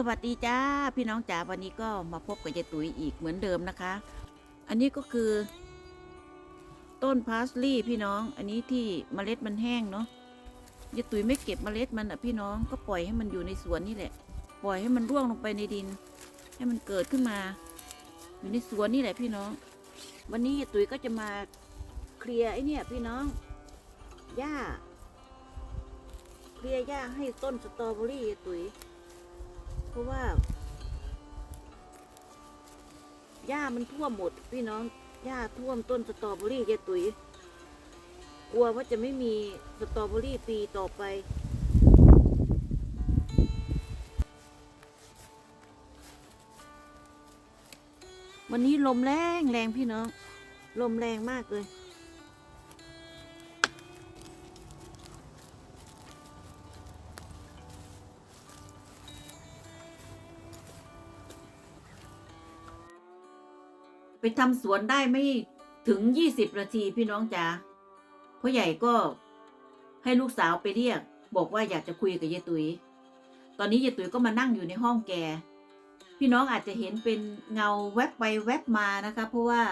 สวัสดีจ้าพี่น้องจ๋าวันนี้ก็มาพบกับยายตุ๋ยอีกเหมือนเดิมนะคะ อันนี้ก็คือ ต้นพาสลีย์พี่น้อง อันนี้ที่เมล็ดมันแห้งเนาะยายตุ๋ยไม่เก็บเมล็ดมันอะพี่น้องก็ปล่อยให้มันอยู่ในสวนนี่แหละ ปล่อยให้มันร่วงลงไปในดิน ให้มันเกิดขึ้นมา อยู่ในสวนนี่แหละพี่น้อง วันนี้ยายตุ๋ยก็จะมาเคลียร์ไอ้เนี่ยพี่น้องหญ้าเคลียร์หญ้าให้ต้นสตรอเบอรี่ยายตุ๋ย เพราะว่าหญ้ามันท่วมหมด พี่น้องหญ้าท่วมต้นสตรอเบอรี่ยายตุ๋ยกลัวว่าจะไม่มีสตรอเบอรี่ปีต่อไป วันนี้ลมแรงแรงพี่น้อง ลมแรงมากเลย ไปทำสวนได้ไม่ถึงยี่สิบนาทีพี่น้องจ๋าพ่อใหญ่ก็ให้ลูกสาวไปเรียก บอกว่าอยากจะคุยกับยายตุยตอนนี้ยายตุ๋ยก็มานั่งอยู่ในห้องแก พี่น้องอาจจะเห็นเป็นเงาแวบไปแวบมานะคะ เพราะว่า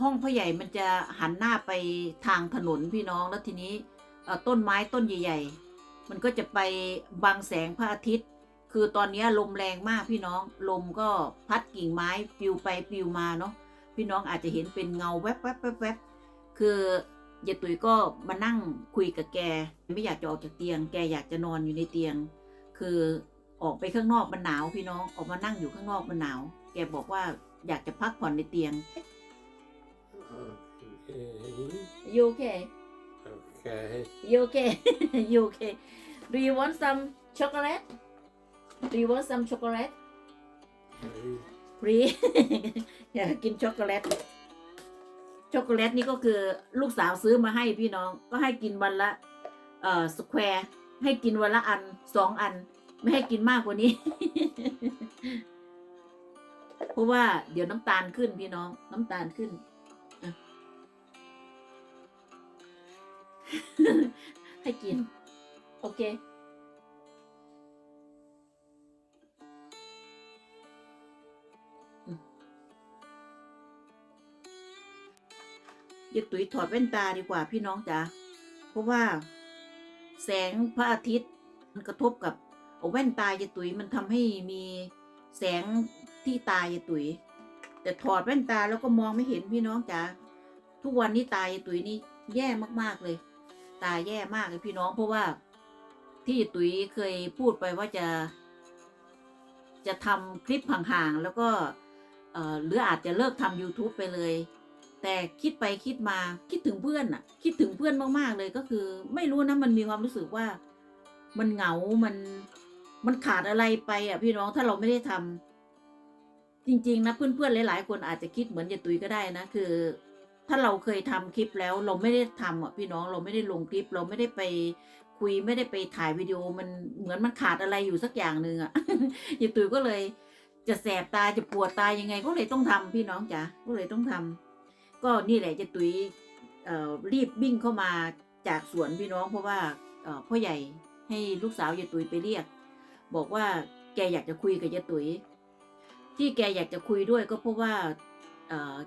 ห้องพ่อใหญ่มันจะหันหน้าไปทางถนนพี่น้องแล้วทีนี้ต้นไม้ต้นใหญ่ ๆ มันก็จะไปบังแสงพระอาทิตย์ คือตอนนี้ลมแรงมากพี่น้อง ลมก็พัดกิ่งไม้ปลิวไปปลิวมาเนาะ พี่น้องอาจจะเห็นเป็นเงาแวบแวบแวบแวบคือยายตุ๋ยก็มานั่งคุยกับแก ไม่อยากจะออกจากเตียง แกอยากจะนอนอยู่ในเตียง คือออกไปข้างนอกมันหนาวพี่น้อง ออกมานั่งอยู่ข้างนอกมันหนาว แกบอกว่าอยากจะพักผ่อนในเตียง Okay. you okay Okay. you okay you okay do you want some chocolate do you want some chocolate Okay. ฟรีอยากกินช็อกโกแลต ช็อกโกแลตนี่ก็คือลูกสาวซื้อมาให้พี่น้อง ก็ให้กินวันละ เอ่อสแควร์ ให้กินวันละอันสองอัน ไม่ให้กินมากกว่านี้ เพราะว่าเดี๋ยวน้ำตาลขึ้นพี่น้อง น้ำตาลขึ้น ให้กิน โอเค ยายตุ๋ยถอดแว่นตาดีกว่าพี่น้องจ๋าเพราะว่า แสงพระอาทิตย์มันกระทบกับเอาแว่นตายายตุ๋ยมันทำให้มีแสงที่ตายายตุ๋ย แต่ถอดแว่นตาแล้วก็มองไม่เห็นพี่น้องจ๋าทุกวันนี้ตายายตุ๋ยนี่แย่มากๆเลย ตาแย่มากเลยพี่น้องเพราะว่า ที่ตุ๋ยเคยพูดไปว่าจะ จะทำคลิปห่างๆแล้วก็หรืออาจจะเลิกทำ YouTube ไปเลย แต่คิดไปคิดมาคิดถึงเพื่อนอะคิดถึงเพื่อนมากๆเลยก็คือ ไม่รู้นะมันมีความรู้สึกว่า มันเหงา มันมันขาดอะไรไปอะพี่น้องถ้าเราไม่ได้ทำจริง ๆ นะเพื่อนๆหลาย ๆ คนอาจจะคิดเหมือนยายตุยก็ได้นะคือ ถ้าเราเคยทำคลิปแล้ว เราไม่ได้ทำอะพี่น้องเราไม่ได้ลงคลิป เราไม่ได้ไปคุยไม่ได้ไปถ่ายวิดีโอมันเหมือนมันขาดอะไรอยู่สักอย่างหนึ่งอะยายตุยก็เลย จะแสบตาจะปวดตายังไงก็เลยต้องทำพี่น้องจ๋าก็เลยต้องทำ ก็นี่แหละจะตุยรีบวิ่งเข้ามาจากสวนพี่น้องเพราะว่าพ่อใหญ่ให้ลูกสาวยายตุยไปเรียก บอกว่าแกอยากจะคุยกับยายตุย ที่แกอยากจะคุยด้วยก็เพราะว่า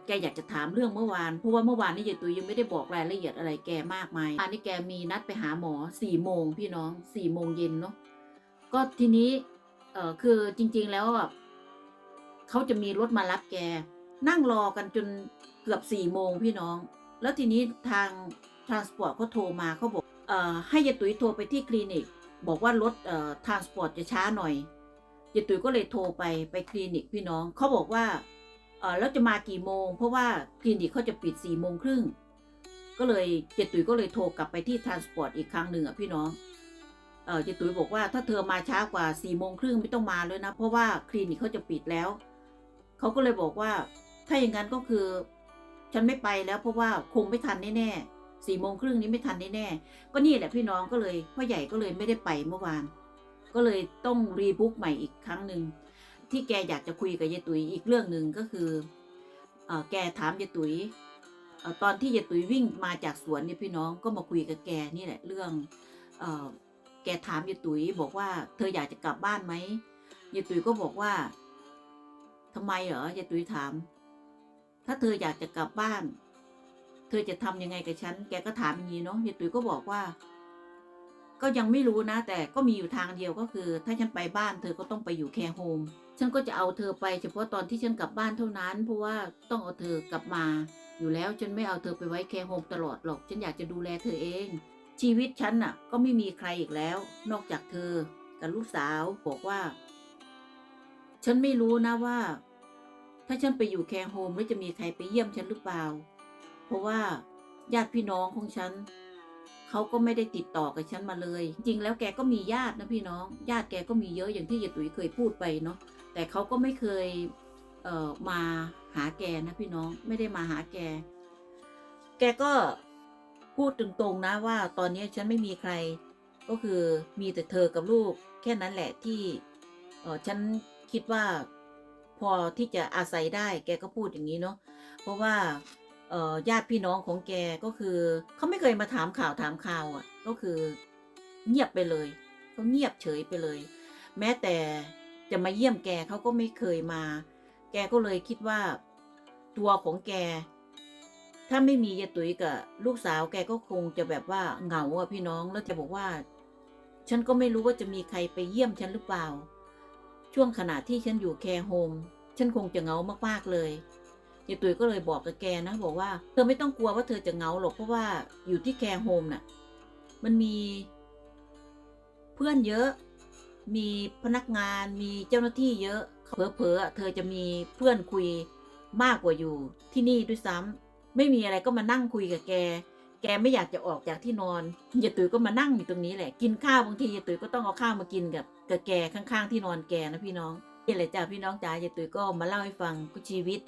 แกอยากจะถามเรื่องเมื่อวาน เพราะว่าเมื่อวานนี่ยายตุยยังไม่ได้บอกรายละเอียดอะไรแกมากมายอันนี้แกมีนัดไปหาหมอสี่โมงพี่น้องสี่โมงเย็นเนาะก็ทีนี้คือจริง ๆแล้วเขาจะมีรถมารับแก นั่งรอกันจน กือบสี่โมงพี่น้อง แล้วทีนี้ทางทรานสปอร์ตเขาโทรมาเขาบอกอให้ยายตุ๋ยโทรไปที่คลินิก บอกว่ารถทรานสปอร์ตจะช้าหน่อยยายตุ๋ยก็เลยโทรไปไปคลินิกพี่น้องเขาบอกว่าแล้วจะมากี่โมง เพราะว่าคลินิกเขาจะปิดสี่โมงครึ่งก็เลยยายตุ๋ยก็เลยโทรกลับไปที่ทรานสปอร์ตอีกครั้งหนึ่งอะพี่น้องเออยายตุ๋ยบอกว่าถ้าเธอมาช้ากว่าสี่โมงครึ่งไม่ต้องมาเลยนะ เพราะว่าคลินิกเขาจะปิดแล้ว เขาก็เลยบอกว่า ถ้าอย่างนั้นก็คือ ฉันไม่ไปแล้วเพราะว่าคงไม่ทันแน่ๆสี่โมงครึ่งนี้ไม่ทันแน่ๆก็นี่แหละพี่น้องก็เลยพ่อใหญ่ก็เลยไม่ได้ไปเมื่อวาน ก็เลยต้องรีบุ๊กใหม่อีกครั้งหนึ่งที่แกอยากจะคุยกับยายตุ๋ยอีกเรื่องหนึ่งก็คืออแกถามยายตุ๋ยตอนที่ยายตุ๋ยวิ่งมาจากสวนเนี่ยพี่น้องก็มาคุยกับแกนี่แหละเรื่องอแกถามยายตุ๋ยบอกว่าเธออยากจะกลับบ้านไหมยายตุ๋ยก็บอกว่าทำไมเหรอยายตุ๋ยถาม ถ้าเธออยากจะกลับบ้าน เธอจะทำยังไงกับฉัน แกก็ถามอย่างนี้เนาะยายตุ๋ยก็บอกว่า ก็ยังไม่รู้นะ แต่ก็มีอยู่ทางเดียวก็คือ ถ้าฉันไปบ้าน เธอก็ต้องไปอยู่แคร์โฮม ฉันก็จะเอาเธอไปเฉพาะตอนที่ฉันกลับบ้านเท่านั้น เพราะว่าต้องเอาเธอกลับมา อยู่แล้วฉันไม่เอาเธอไปไว้แคร์โฮมตลอดหรอก ฉันอยากจะดูแลเธอเอง ชีวิตฉันน่ะ ก็ไม่มีใครอีกแล้ว นอกจากเธอ กับลูกสาวบอกว่า ฉันไม่รู้นะว่า ถ้าฉันไปอยู่แคร์โฮมแล้วจะมีใครไปเยี่ยมฉันหรือเปล่า เพราะว่าญาติพี่น้องของฉันเขาก็ไม่ได้ติดต่อกับฉันมาเลย จริงๆแล้วแกก็มีญาตินะพี่น้อง ญาติแกก็มีเยอะอย่างที่ยายตุ๋ยเคยพูดไปเนาะแต่เขาก็ไม่เคยเอ่อมาหาแกนะพี่น้องไม่ได้มาหาแก แกก็พูดตรงๆนะว่าตอนนี้ฉันไม่มีใคร ก็คือมีแต่เธอกับลูก แค่นั้นแหละที่เออฉันคิดว่า พอที่จะอาศัยได้แกก็พูดอย่างนี้เนาะเพราะว่าญาติพี่น้องของแกก็คือเขาไม่เคยมาถามข่าวถามข่าวอะ่ะ ก็คือเงียบไปเลยก็เงียบเฉยไปเลย แม้แต่จะมาเยี่ยมแกเขาก็ไม่เคยมา แกก็เลยคิดว่าตัวของแก ถ้าไม่มียายตุ๋ยกับลูกสาวแกก็คงจะแบบว่าเหงาอะพี่น้องแล้วจะบอกว่า ฉันก็ไม่รู้ว่าจะมีใครไปเยี่ยมฉันหรือเปล่า ช่วงขณะที่ฉันอยู่แคร์โฮม ฉันคงจะเหงามากๆเลยยายตุ๋ยก็เลยบอกกับแกนะ บอกว่าเธอไม่ต้องกลัวว่าเธอจะเหงาหรอกเพราะว่าอยู่ที่แคร์โฮมน่ะ มันมี เพื่อนเยอะ มีพนักงาน มีเจ้าหน้าที่เยอะเผลอๆอเธอจะมีเพื่อนคุยมากกว่าอยู่ที่นี่ด้วยซ้ำไม่มีอะไรก็มานั่งคุยกับแก แกไม่อยากจะออกจากที่นอนยายตุ๋ยก็มานั่งอยู่ตรงนี้แหละ กินข้าวบางทียายตุ๋ยก็ต้องเอาข้าวมากินกับกับแกข้างๆที่นอนแกนะพี่น้องนี่แหละจ้าพี่น้องจ๋ายายตุ๋ยก็มาเล่าให้ฟังชีวิต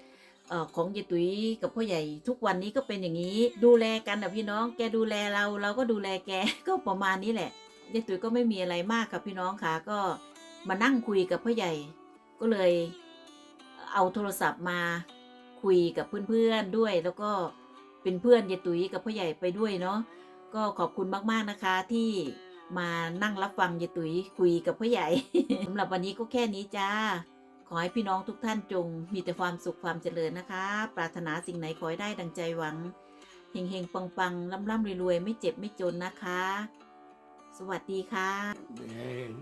เอ่อของยายตุ๋ยกับพ่อใหญ่ทุกวันนี้ก็เป็นอย่างนี้ ดูแลกันนะพี่น้อง แกดูแลเราเราก็ดูแลแกก็ประมาณนี้แหละยายตุ๋ยก็ไม่มีอะไรมากครับพี่น้องค่ะก็มานั่งคุยกับพ่อใหญ่ ก็เลยเอาโทรศัพท์มาคุยกับเพื่อนๆด้วยแล้วก็ เป็นเพื่อนยายตุ๋ยกับพ่อใหญ่ไปด้วยเนาะก็ขอบคุณมากๆนะคะที่มานั่งรับฟังยายตุ๋ยคุยกับพ่อใหญ่สำหรับวันนี้ก็แค่นี้จ้า ขอให้พี่น้องทุกท่านจง มีแต่ความสุขความเจริญนะคะ ปรารถนาสิ่งไหนขอให้ได้ดังใจหวังเฮงๆปังๆร่ำๆรวยๆไม่เจ็บไม่จนนะคะ สวัสดีค่ะ And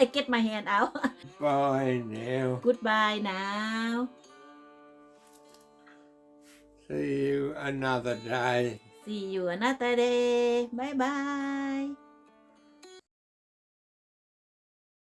I get my hand out uh, bye now. goodbye now See you another day. see you another day bye bye